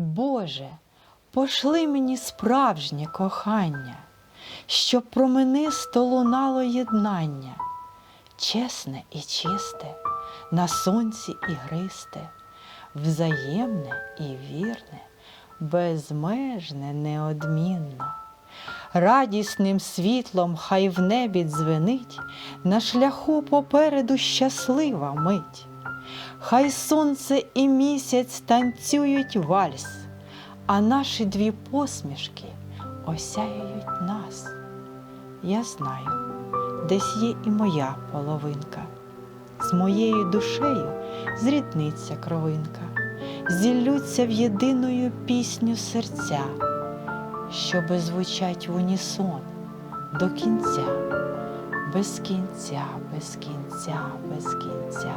Боже, пошли мені справжнє кохання, щоб променисто лунало єднання, чесне і чисте, на сонці ігристе, взаємне і вірне, безмежне неодмінно. Радісним світлом хай в небі дзвенить, на шляху попереду щаслива мить. Хай сонце і місяць танцюють вальс, а наші дві посмішки осяяють нас. Я знаю, десь є і моя половинка. З моєю душею зрідниться кровинка, зіллються в єдиною пісню серця, щоби звучать в унісон до кінця, без кінця, без кінця, без кінця.